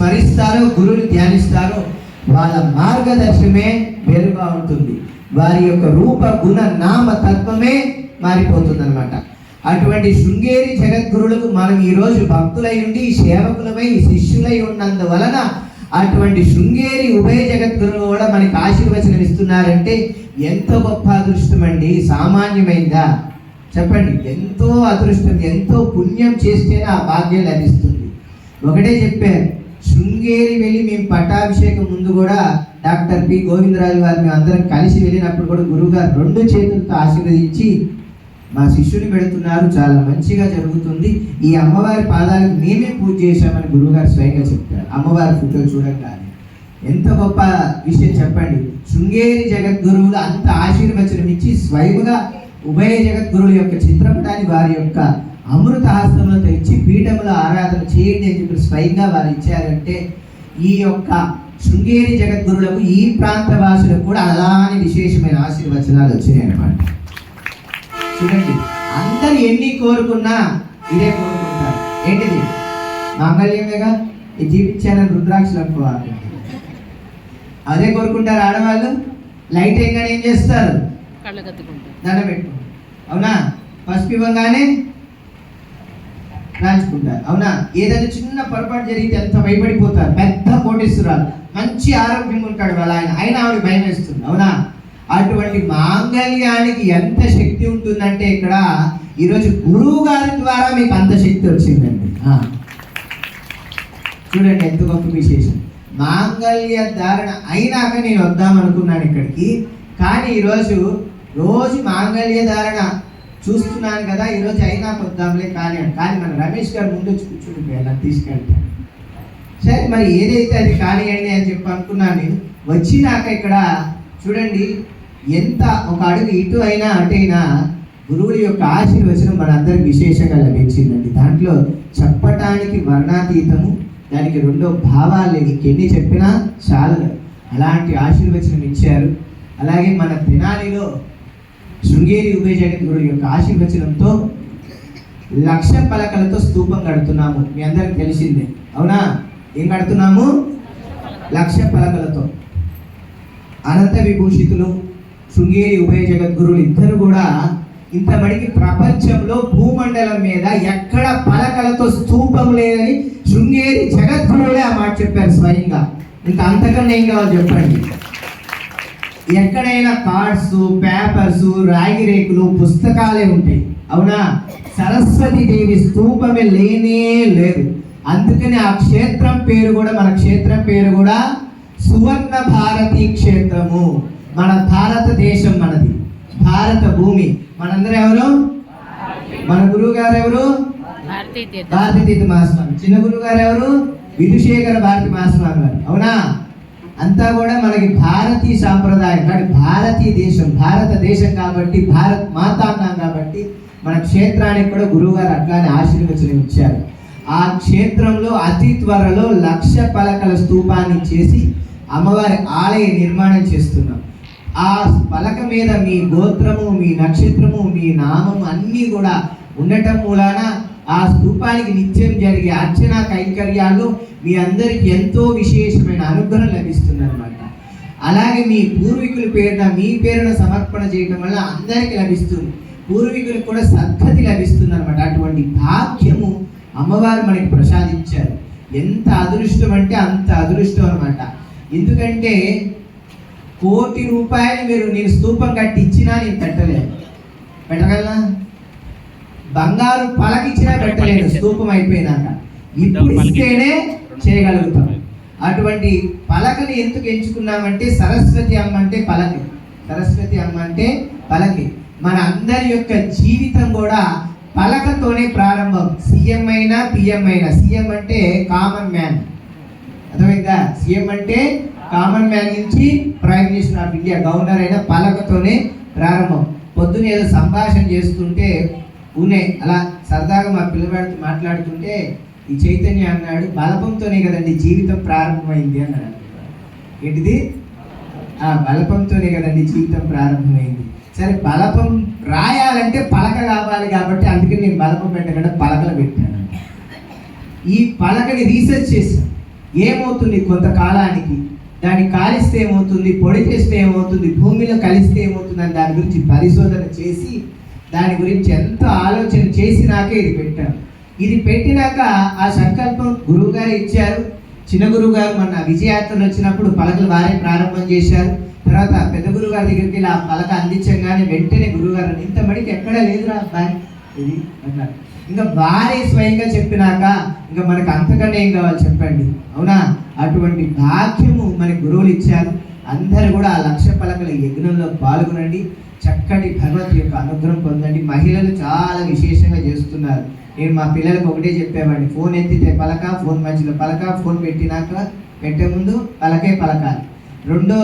స్మరిస్తారో గురువుని ధ్యానిస్తారో వాళ్ళ మార్గదర్శనమే వేరుగా ఉంటుంది. వారి యొక్క రూప గుణ నామ తత్వమే మారిపోతుంది అనమాట అటువంటి శృంగేరి జగద్గురులకు మనం ఈరోజు భక్తులై ఉండి సేవకులమై శిష్యులై ఉన్నందువలన అటువంటి శృంగేరి ఉభయ జగద్గురులు కూడా మనకి ఆశీర్వచనం ఇస్తున్నారంటే ఎంతో గొప్ప అదృష్టం అండి. సామాన్యమైందా? చెప్పండి. ఎంతో అదృష్టం ఎంతో పుణ్యం చేస్తేనే ఆ భాగ్యం లభిస్తుంది. ఒకటే చెప్పారు. శృంగేరి వెళ్ళి మేము పట్టాభిషేకం ముందు కూడా డాక్టర్ పి. గోవిందరాజు గారు మేము అందరం కలిసి వెళ్ళినప్పుడు కూడా గురువుగారు రెండు చేతులతో ఆశీర్వదించి మా శిష్యుని పెడుతున్నారు. చాలా మంచిగా జరుగుతుంది. ఈ అమ్మవారి పాదాలకు మేమే పూజ చేశామని గురువుగారు స్వయంగా చెప్తారు అమ్మవారి ఫోటో చూడగానే. ఎంత గొప్ప విషయం చెప్పండి. శృంగేరి జగద్గురువులు అంత ఆశీర్వచనం ఇచ్చి స్వయముగా ఉభయ జగద్గురువుల యొక్క చిత్రపటాన్ని వారి యొక్క అమృత హస్తంలో తెచ్చి పీఠముల ఆరాధన చేయండి అని చెప్పి స్వయంగా వారు ఇచ్చారంటే ఈ యొక్క శృంగేరి జగద్గురులకు ఈ ప్రాంత వాసులకు కూడా అలానే విశేషమైన ఆశీర్వచనాలు వచ్చినాయి అన్నమాట. చూడండి అందరు ఎన్ని కోరుకున్నా ఇదే కోరుకుంటారు. ఏంటిది? మాంగళ్యమేగా ఇది జీవించాలని రుద్రాక్షలు అనుకోవాలి అదే కోరుకుంటారు ఆడవాళ్ళు? లైట్ వేయగానే ఏం చేస్తారు? దండ పెట్టుకుంటారు. అవునా? పసుపు ఇవ్వగానే రాంచుకుంటారు అవునా? ఏదైనా చిన్న పొరపాటు జరిగితే ఎంత భయపడిపోతారు. పెద్ద కోటేశ్వరాలు మంచి ఆరోగ్యం ఉంటాడు వాళ్ళ ఆయన. అయినా ఆవిడ భయం వేస్తుంది. అవునా? అటువంటి మాంగళ్యానికి ఎంత శక్తి ఉంటుందంటే ఇక్కడ ఈరోజు గురువు గారి ద్వారా మీకు అంత శక్తి వచ్చిందండి. చూడండి ఎంత గొప్ప విశేషం. మాంగళ్య ధారణ అయినాక నేను వద్దాం అనుకున్నాను ఇక్కడికి. కానీ ఈరోజు రోజు మాంగళ్య ధారణ చూస్తున్నాను కదా ఈరోజు అయినా కొద్దాంలే కానీ కానీ మన రమేష్ గారు ముందు వచ్చి కూర్చుంటే ఎలా తీసుకెళ్తాను సరే మరి ఏదైతే అది కానివ్వండి అని చెప్పి అనుకున్నాను వచ్చినాక ఇక్కడ చూడండి ఎంత ఒక అడుగు ఇటు అయినా అటైనా గురువుల యొక్క ఆశీర్వచనం మనందరికి విశేషంగా లభించిందండి. దాంట్లో చెప్పటానికి వర్ణాతీతము దానికి రెండో భావాలు లేవు. ఎన్ని చెప్పినా చాలదు. అలాంటి ఆశీర్వచనం ఇచ్చారు. అలాగే మన తినాలిలో శృంగేరి ఉభయజగద్గురు యొక్క ఆశీర్వచనంతో లక్ష పలకలతో స్తూపం కడుతున్నాము. మీ అందరికి తెలిసిందే. అవునా? ఏం కడుతున్నాము? లక్ష పలకలతో. అనంత విభూషితులు శృంగేరి ఉభయ జగద్గురులు ఇద్దరు కూడా ఇంతమడికి ప్రపంచంలో భూమండలం మీద ఎక్కడ పలకలతో స్తూపం లేదని శృంగేరి జగద్గురులే ఆ మాట చెప్పారు స్వయంగా. ఇంకా అంతకన్నా ఏం కావాలి చెప్పండి. ఎక్కడైనా కార్డ్స్ పేపర్స్ రాగి రేకులు పుస్తకాలే ఉంటాయి. అవునా? సరస్వతి దేవి స్తూపమే లేనే లేదు. అందుకని ఆ క్షేత్రం పేరు కూడా మన క్షేత్రం పేరు కూడా సువర్ణ భారతి క్షేత్రము. మన భారతదేశం మనది. భారత భూమి. మనందరం ఎవరు? మన గురువు గారు ఎవరు? భారతీయ తీర్థం భారతీ తీర్థ మహాస్వామి. చిన్న గురువు గారు ఎవరు? విధుశేఖర భారతి మహాస్వామి గారు. అవునా? అంతా కూడా మనకి భారతీయ సాంప్రదాయం కానీ భారతీయ దేశం భారతదేశం కాబట్టి భారత్ మాత అన్నాం కాబట్టి మన క్షేత్రానికి కూడా గురువుగారు అట్లానే ఆశీర్వచనం ఇచ్చారు. ఆ క్షేత్రంలో అతి త్వరలో లక్ష పలకల స్తూపాన్ని చేసి అమ్మవారి ఆలయ నిర్మాణం చేస్తున్నాం. ఆ పలక మీద మీ గోత్రము మీ నక్షత్రము మీ నామము అన్నీ కూడా ఉండటం మూలాన ఆ స్థూపానికి నిత్యం జరిగే అర్చన కైంకర్యాలు మీ అందరికి ఎంతో విశేషమైన అనుగ్రహం లభిస్తుందన్నమాట. అలాగే మీ పూర్వీకుల పేరున మీ పేరున సమర్పణ చేయడం వల్ల అందరికీ లభిస్తుంది. పూర్వీకులకు కూడా సద్గతి లభిస్తుంది అనమాట అటువంటి భాగ్యము అమ్మవారు మనకి ప్రసాదించారు. ఎంత అదృష్టం అంటే అంత అదృష్టం అనమాట ఎందుకంటే కోటి రూపాయలు మీరు నేను స్తూపం కట్టి ఇచ్చినా నేను పెట్టలేను. పెట్టగలనా? బంగారు పలకిచ్చినా పెట్టలేను స్తూపం అయిపోయినాక ఇప్పుడు ఇస్తేనే చేయగలుగుతాం. అటువంటి పలకని ఎందుకు ఎంచుకున్నామంటే సరస్వతి అమ్మ అంటే పలకి. సరస్వతి అమ్మ అంటే పలకి. మన అందరి యొక్క జీవితం కూడా పలకతోనే ప్రారంభం. సీఎం అయినా పిఎం అయినా. సీఎం అంటే కామన్ మ్యాన్ అర్థమైందా? సీఎం అంటే కామన్ మ్యాన్ నుంచి prime minister of India governor అయిన పలకతోనే ప్రారంభం. పొద్దున ఏదో సంభాషణ చేస్తుంటే ఊనే అలా సరదాగా మా పిల్లవాడితో మాట్లాడుతుంటే ఈ చైతన్య అన్నాడు బలపంతోనే కదండి జీవితం ప్రారంభమైంది అన్నాడు. ఏంటిది? ఆ బలపంతోనే కదండి జీవితం ప్రారంభమైంది. సరే బలపం రాయాలంటే పలక కావాలి కాబట్టి అందుకని నేను బలపం పెట్టకుండా పలకలు పెట్టాను. ఈ పలకని రీసెర్చ్ చేశాను. ఏమవుతుంది కొంతకాలానికి? దాన్ని కాలిస్తే ఏమవుతుంది? పొడి చేస్తే ఏమవుతుంది? భూమిలో కలిస్తే ఏమవుతుంది? అని దాని గురించి పరిశోధన చేసి దాని గురించి ఎంతో ఆలోచన చేసినాకే ఇది పెట్టాను ఇది పెట్టినాక ఆ సంకల్పం గురువు గారు ఇచ్చారు. చిన్న గురువు గారు మన విజయాత్రలు వచ్చినప్పుడు పలకలు వారే ప్రారంభం చేశారు. తర్వాత పెద్ద గురువు గారి దగ్గరికి వెళ్ళి ఆ పలక అందించగానే వెంటనే గురువు గారు ఇంత మడికి ఎక్కడా లేదురా అబ్బాయి? ఇది అన్నారు. ఇంకా వారే స్వయంగా చెప్పినాక ఇంకా మనకు అంతకన్నా ఏం కావాలి చెప్పండి. అవునా? అటువంటి భాగ్యము మన గురువులు ఇచ్చారు. అందరూ కూడా ఆ లక్ష పలకల యజ్ఞంలో పాల్గొనండి. చక్కటి భగవత్ యొక్క అనుగ్రహం పొందండి. మహిళలు చాలా విశేషంగా చేస్తున్నారు. నేను మా పిల్లలకు ఒకటే చెప్పేవాడిని. ఫోన్ ఎత్తితే పలక ఫోన్ మధ్యలో పలక ఫోన్ పెట్టినాక పెట్టే ముందు పలకే పలకాలి. రెండో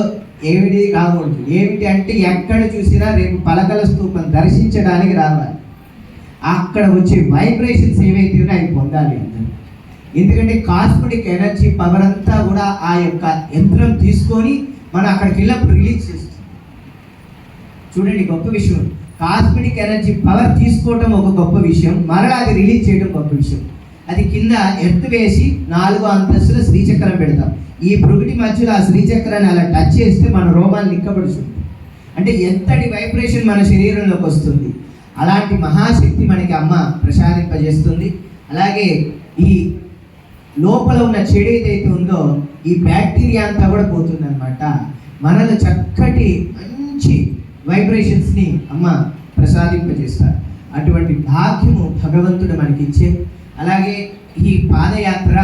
ఏమిటి కాకూడదు ఏమిటి అంటే ఎక్కడ చూసినా రేపు పలకల స్థూపం దర్శించడానికి రావాలి. అక్కడ వచ్చే వైబ్రేషన్స్ ఏవైతే ఉన్నాయో అవి పొందాలి అందరూ. ఎందుకంటే కాస్మెటిక్ ఎనర్జీ పవర్ అంతా కూడా ఆ యొక్క యంత్రం తీసుకొని మనం అక్కడికి వెళ్ళినప్పుడు రిలీజ్ చేస్తుంది. చూడండి గొప్ప విషయం. కాస్మెటిక్ ఎనర్జీ పవర్ తీసుకోవటం ఒక గొప్ప విషయం. మరలా అది రిలీజ్ చేయడం గొప్ప విషయం. అది కింద ఎర్త్ వేసి నాలుగో అంతస్తులో శ్రీచక్రం పెడతాం. ఈ పురుగుటి మధ్యలో ఆ శ్రీచక్రాన్ని అలా టచ్ చేస్తే మన రోమాన్ని నిక్కబడుతుంది. అంటే ఎంతటి వైబ్రేషన్ మన శరీరంలోకి వస్తుంది. అలాంటి మహాశక్తి మనకి అమ్మ ప్రసాదింపజేస్తుంది. అలాగే ఈ లోపల ఉన్న చెడు ఏదైతే ఉందో ఈ బ్యాక్టీరియా అంతా కూడా పోతుంది అనమాట మనలో చక్కటి మంచి వైబ్రేషన్స్ని అమ్మ ప్రసాదింపజేస్తారు. అటువంటి భాగ్యము భగవంతుడు మనకి ఇచ్చే అలాగే ఈ పాదయాత్ర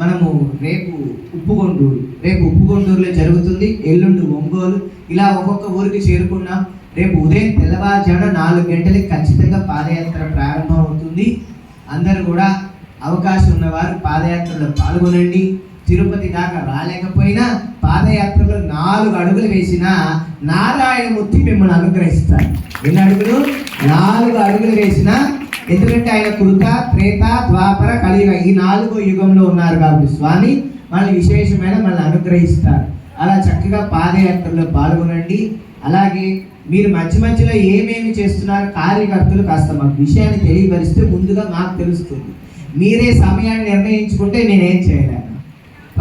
మనము రేపు ఉప్పుగొండూరు రేపు ఉప్పుగొండూరులో జరుగుతుంది. ఎల్లుండి ఒంగోలు. ఇలా ఒక్కొక్క ఊరికి చేరుకున్నాం. రేపు ఉదయం తెల్లవారుజామున నాలుగు గంటలకి ఖచ్చితంగా పాదయాత్ర ప్రారంభం అవుతుంది అందరూ కూడా అవకాశం ఉన్నవారు పాదయాత్రలో పాల్గొనండి. తిరుపతి దాకా రాలేకపోయినా పాదయాత్రలో నాలుగు అడుగులు వేసిన నారాయణమూర్తి మిమ్మల్ని అనుగ్రహిస్తారు ఎన్ని అడుగులు? నాలుగు అడుగులు వేసిన ఎందుకంటే ఆయన కృత త్రేత ద్వాపర కలియుగ ఈ నాలుగో యుగంలో ఉన్నారు కాబట్టి స్వామి మళ్ళీ విశేషమైన మళ్ళీ అనుగ్రహిస్తారు అలా చక్కగా పాదయాత్రలో పాల్గొనండి. అలాగే మీరు మధ్య మధ్యలో ఏమేమి చేస్తున్నారు కార్యకర్తలు కాస్త మాకు విషయాన్ని తెలియపరిస్తే ముందుగా మాకు తెలుస్తుంది. మీరే సమయాన్ని నిర్ణయించుకుంటే నేనేం చేయలేను.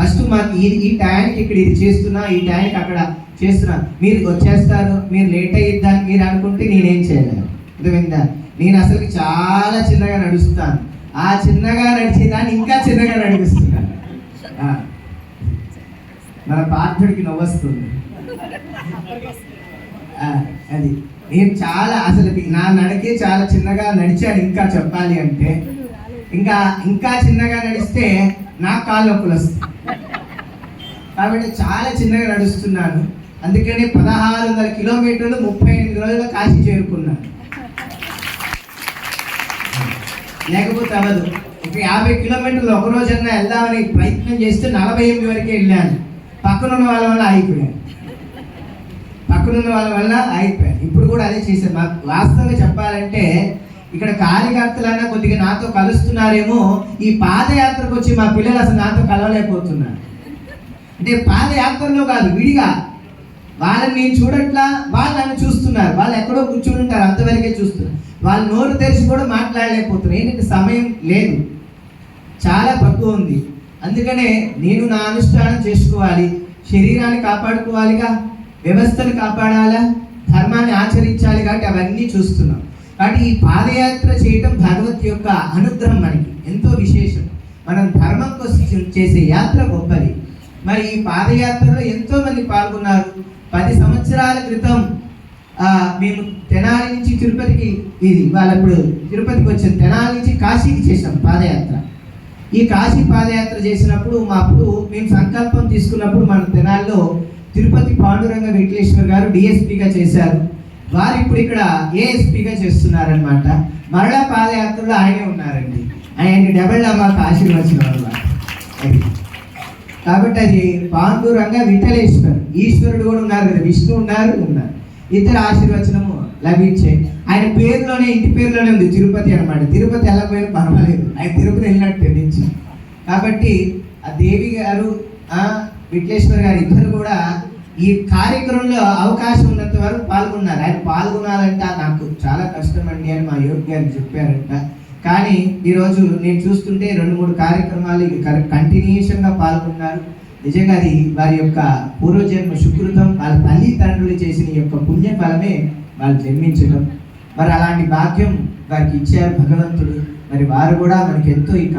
ఫస్ట్ మాకు ఇది ఈ టైంకి ఇక్కడ ఇది చేస్తున్నా ఈ టైంకి అక్కడ చేస్తున్నా. మీరు వచ్చేస్తారు మీరు లేట్ అయ్యిద్దని మీరు అనుకుంటే నేనేం చేయలేను. అర్థమైందా? నేను అసలు చాలా చిన్నగా నడుస్తాను. ఆ చిన్నగా నడిచేదాన్ని ఇంకా చిన్నగా నడిపిస్తున్నాను. మన పార్థుడికి నవ్వొస్తుంది. అది. నేను చాలా అసలు నా నడకే చాలా చిన్నగా నడిచాను ఇంకా చెప్పాలి అంటే. ఇంకా ఇంకా చిన్నగా నడిస్తే నా కాళ్ళు నొప్పులు వస్తాయి. కాబట్టి చాలా చిన్నగా నడుస్తున్నాను. అందుకని పదహారు వందల కిలోమీటర్లు ముప్పై ఎనిమిది రోజులు కాశీ చేరుకున్నాను. లేకపోతే అవ్వదు. ఒక యాభై కిలోమీటర్లు ఒక రోజన్నా వెళ్దామని ప్రయత్నం చేస్తే నలభై ఎనిమిది వరకే వెళ్ళాను. పక్కనున్న వాళ్ళ వల్ల ఆగిపోయాను. పక్కనున్న వాళ్ళ వల్ల ఆగిపోయాను. ఇప్పుడు కూడా అదే చేశాను. మాకు వాస్తవంగా చెప్పాలంటే ఇక్కడ కార్యకర్తలైనా కొద్దిగా నాతో కలుస్తున్నారేమో. ఈ పాదయాత్రకు వచ్చి మా పిల్లలు అసలు నాతో కలవలేకపోతున్నారు. అంటే పాదయాత్రలో కాదు విడిగా. వాళ్ళని నేను చూడట్లా వాళ్ళు నన్ను చూస్తున్నారు. వాళ్ళు ఎక్కడో కూర్చుని ఉంటారు అంతవరకే చూస్తున్నారు. వాళ్ళు నోరు తెరిచి కూడా మాట్లాడలేకపోతున్నారు. ఏంటంటే సమయం లేదు. చాలా తక్కువ ఉంది. అందుకనే నేను నా అనుష్ఠానం చేసుకోవాలి. శరీరాన్ని కాపాడుకోవాలిగా వ్యవస్థను కాపాడాలా ధర్మాన్ని ఆచరించాలి కాబట్టి అవన్నీ చూస్తున్నాం. కాబట్టి ఈ పాదయాత్ర చేయటం భగవత్ యొక్క అనుగ్రహం మనకి. ఎంతో విశేషం. మనం ధర్మం కోసం చేసే యాత్ర గొప్పది. మరి ఈ పాదయాత్రలో ఎంతో మంది పాల్గొన్నారు. పది సంవత్సరాల క్రితం మేము తెనాలి నుంచి తిరుపతికి ఇది వాళ్ళ ఇప్పుడు తిరుపతికి వచ్చాం. తెనాలి నుంచి కాశీకి చేసాం పాదయాత్ర. ఈ కాశీ పాదయాత్ర చేసినప్పుడు మా అప్పుడు మేము సంకల్పం తీసుకున్నప్పుడు మన తెనాల్లో తిరుపతి పాండురంగ వెంకటేశ్వర్ గారు డిఎస్పీగా చేశారు. వారు ఇప్పుడు ఇక్కడ ఏఎస్పీగా చేస్తున్నారనమాట మరలా పాదయాత్రలో ఆయనే ఉన్నారండి. ఆయన డబల్ డబ్బాకు ఆశీర్వచనం అనమాట కాబట్టి అది పాండురంగ విఠలేశ్వరుడు ఈశ్వరుడు కూడా ఉన్నారు కదా విష్ణు ఉన్నారు ఉన్నారు. ఇద్దరు ఆశీర్వచనము లభించే. ఆయన పేరులోనే ఇంటి పేరులోనే ఉంది తిరుపతి అనమాట తిరుపతి వెళ్ళకపోయినా పర్వాలేదు. ఆయన తిరుపతి వెళ్ళినట్టు నుంచి. కాబట్టి ఆ దేవి గారు ఆ విఠలేశ్వర్ గారు ఇద్దరు కూడా ఈ కార్యక్రమంలో అవకాశం ఉన్నంత వరకు పాల్గొన్నారు. ఆయన పాల్గొనాలంట నాకు చాలా కష్టం అండి అని మా యోగి గారు చెప్పారంట. కానీ ఈరోజు నేను చూస్తుంటే రెండు మూడు కార్యక్రమాలు కంటిన్యూషన్గా పాల్గొన్నారు. నిజంగా అది వారి యొక్క పూర్వజన్మ సుకృతం వాళ్ళ తల్లిదండ్రులు చేసిన యొక్క పుణ్యఫలమే వాళ్ళు జన్మించడం మరి అలాంటి భాగ్యం వారికి ఇచ్చారు భగవంతుడు. మరి వారు కూడా మనకి ఎంతో